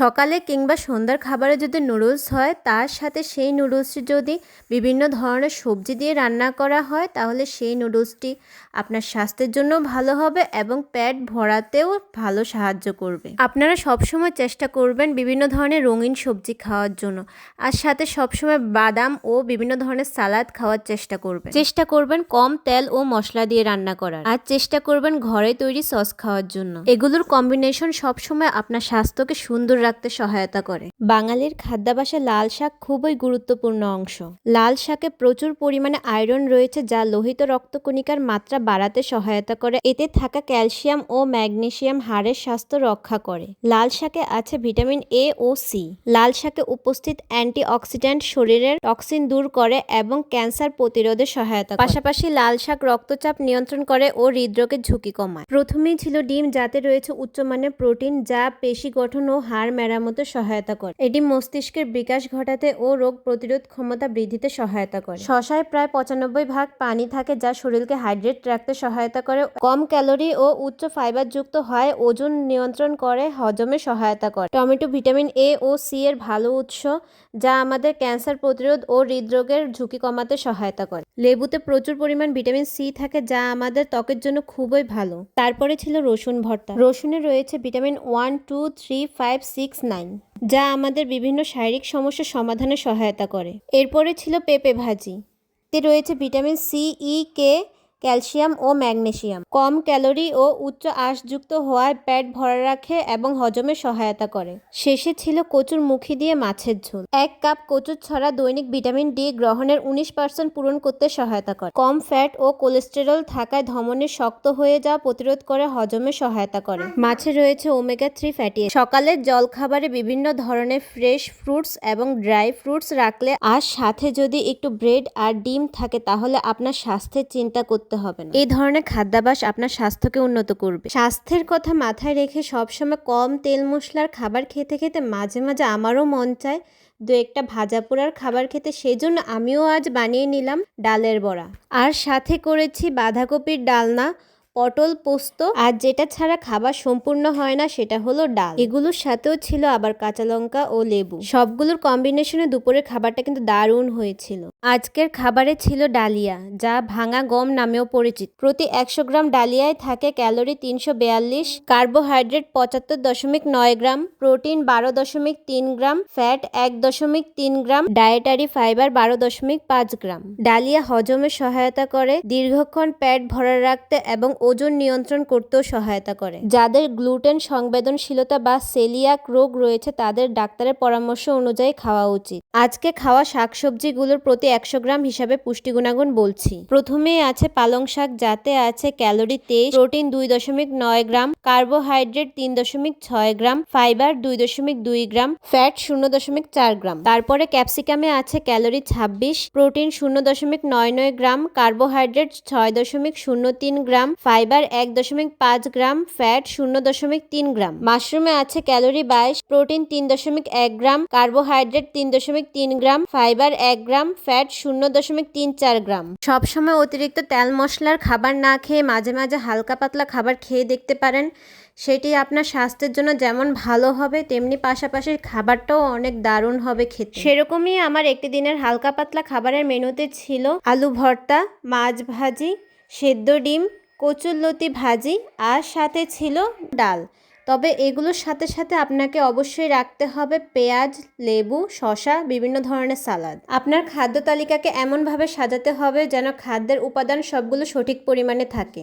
সকালে কিংবা সন্ধ্যার খাবারে যদি নুডলস হয়, তার সাথে সেই নুডলসটি যদি বিভিন্ন ধরনের সবজি দিয়ে রান্না করা হয়, তাহলে সেই নুডলসটি আপনার স্বাস্থ্যের জন্য ভালো হবে এবং পেট ভরাতেও ভালো সাহায্য করবে। আপনারা সবসময় চেষ্টা করবেন বিভিন্ন ধরনের রঙিন সবজি খাওয়ার জন্য। আর সাথে সবসময় বাদাম ও বিভিন্ন ধরনের সালাদ খাওয়ার চেষ্টা করবেন। চেষ্টা করবেন কম তেল ও মশলা দিয়ে রান্না করার। আর চেষ্টা করবেন ঘরে তৈরি সস খাওয়ার জন্য। এগুলোর কম্বিনেশন সবসময় আপনার স্বাস্থ্যকে সুন্দর রাখতে সহায়তা করে। বাঙালির খাদ্যাভাসে লাল শাক খুবই গুরুত্বপূর্ণ অংশ। লাল শাকে প্রচুর পরিমাণে আয়রন রয়েছে যা লোহিত রক্তকণিকার মাত্রা বাড়াতে সহায়তা করে। এতে থাকা ক্যালসিয়াম ও ম্যাগনেসিয়াম হাড়ের স্বাস্থ্য রক্ষা করে। লাল শাকে আছে ভিটামিন এ ও সি লাল শাকে উপস্থিত অ্যান্টিঅক্সিডেন্ট শরীরের টক্সিন দূর করে এবং ক্যান্সার প্রতিরোধে সহায়তা পাশাপাশি লাল শাক রক্তচাপ নিয়ন্ত্রণ করে ও হৃদরোগের ঝুঁকি কমায়। প্রথমেই ছিল ডিম, যাতে রয়েছে উচ্চমানের প্রোটিন যা পেশি গঠন ও হাড় মেরামতে সহায়তা করে। এটি মস্তিষ্কের বিকাশ ঘটাতে ও রোগ প্রতিরোধ ক্ষমতা বৃদ্ধিতে সহায়তা করে। শশায় প্রায় পঁচানব্বই ভাগ পানি থাকে যা শরীরকে হাইড্রেট রাখতে সহায়তা করে। কম ক্যালোরি ও উচ্চ ফাইবার যুক্ত হয়, ওজন নিয়ন্ত্রণ করে, হজমে সহায়তা করে। টমেটো, ভিটামিন এ ও সি এর ভালো উৎস, যা আমাদের ক্যান্সার প্রতিরোধ ও হৃদরোগের ঝুঁকি কমাতে সহায়তা করে। লেবুতে প্রচুর পরিমাণ ভিটামিন সি থাকে যা আমাদের ত্বকের জন্য খুবই ভালো। তারপরে ছিল রসুন ভর্তা। রসুনে রয়েছে vitamin one, two, three, five, six, nine, যা আমাদের বিভিন্ন শারীরিক সমস্যা সমাধানে সহায়তা করে। এরপরে ছিল পেঁপে ভাজি। তে রয়েছে vitamin C, E, K calcium ও ম্যাগনেসিয়াম। কম ক্যালোরি ও উচ্চ আঁশযুক্ত হওয়ায় পেট ভরা রাখে এবং হজমে সহায়তা করে। শেষে ছিল কচুর মুখি দিয়ে মাছের ঝোল। এক কাপ কচুর ছড়া দৈনিক ভিটামিন ডি গ্রহণের উনিশ পার্সেন্ট পূরণ করতে সহায়তা করে। কম ফ্যাট ও কোলেস্টেরল থাকায় ধমনী শক্ত হয়ে যাওয়া প্রতিরোধ করে হজমে সহায়তা করে। মাছে রয়েছে ওমেগা থ্রি ফ্যাটি সকালের জলখাবারে বিভিন্ন ধরনের ফ্রেশ ফ্রুটস এবং ড্রাই ফ্রুটস রাখলে আর সাথে যদি একটু ব্রেড আর ডিম থাকে তাহলে আপনার স্বাস্থ্যের চিন্তা করতে হবে না। এই ধরনের খাদ্যাভাস আপনার স্বাস্থ্যকে উন্নত করবে। স্বাস্থ্যের কথা মাথায় রেখে সবসময় কম তেল মশলার খাবার খেতে খেতে মাঝে মাঝে আমারও মন চায় দু একটা ভাজা পোড়ার খাবার খেতে। সেই জন্য আমিও আজ বানিয়ে নিলাম ডালের বড়া। আর সাথে করেছি বাঁধাকপির ডালনা পটল, পোস্ত আর যেটা ছাড়া খাবার সম্পূর্ণ হয় না সেটা হলো ডাল। এগুলোর সাথেও ছিল আবার কাঁচা লঙ্কা ও লেবু। সবগুলোর কম্বিনেশনে দুপুরের খাবারটা কিন্তু দারুণ হয়েছিল। আজকের খাবারে ছিল ডালিয়া, যা ভাঙা গম নামেও পরিচিত। প্রতি একশো গ্রাম ডালিয়ায় থাকে ক্যালোরি তিনশো বেয়াল্লিশ, কার্বোহাইড্রেট পঁচাত্তর দশমিক নয় গ্রাম, প্রোটিন বারো দশমিক তিন গ্রাম, ফ্যাট এক দশমিক তিন গ্রাম, ডায়েটারি ফাইবার বারো দশমিক পাঁচ গ্রাম। ডালিয়া হজমে সহায়তা করে, দীর্ঘক্ষণ প্যাট ভরা রাখতে এবং ওজন নিয়ন্ত্রণ করতেও সহায়তা করে। যাদের গ্লুটেন সংবেদনশীলতা বা সেলিয়াক রোগ রয়েছে, তাদের ডাক্তারের পরামর্শ অনুযায়ী খাওয়া উচিত। আজকে খাওয়া শাকসবজিগুলোর প্রতি একশো গ্রাম হিসাবে পুষ্টি গুণাগুণ বলছি। প্রথমেই আছে পালং শাক, যাতে আছে ক্যালোরি তেইশ, প্রোটিন দুই দশমিক নয় গ্রাম, কার্বোহাইড্রেট তিন দশমিক ছয় গ্রাম, ফাইবার দুই দশমিক দুই গ্রাম, ফ্যাট শূন্য দশমিক চার গ্রাম। তারপরে ক্যাপসিকামে আছে ক্যালোরি ছাব্বিশ, প্রোটিন শূন্য দশমিক নয় নয় গ্রাম, কার্বোহাইড্রেট ছয় দশমিক শূন্য তিন গ্রাম ফাইবার এক দশমিক পাঁচ গ্রাম, ফ্যাট শূন্য দশমিক তিন গ্রাম। মাশরুমে আছে ক্যালোরি বাইশ, প্রোটিন তিন দশমিক এক গ্রাম, কার্বোহাইড্রেট তিন দশমিক তিন গ্রাম, ফাইবার এক গ্রাম, ফ্যাট শূন্য দশমিক তিন চার গ্রাম। সবসময় অতিরিক্ত তেল মশলার খাবার না খেয়ে মাঝে মাঝে হালকা পাতলা খাবার খেয়ে দেখতে পারেন। সেটি আপনার স্বাস্থ্যের জন্য যেমন ভালো হবে, তেমনি পাশাপাশি খাবারটাও অনেক দারুণ হবে খেতে। সেরকমই আমার একটি দিনের হালকা পাতলা খাবারের মেনুতে ছিল আলু ভর্তা, মাছ ভাজি, সেদ্ধ ডিম কচুরলতি ভাজি আর সাথে ছিল ডাল। তবে এগুলোর সাথে সাথে আপনাকে অবশ্যই রাখতে হবে পেঁয়াজ, লেবু শশা বিভিন্ন ধরনের সালাদ। আপনার খাদ্য তালিকাকে এমনভাবে সাজাতে হবে যেন খাদ্যের উপাদান সবগুলো সঠিক পরিমাণে থাকে।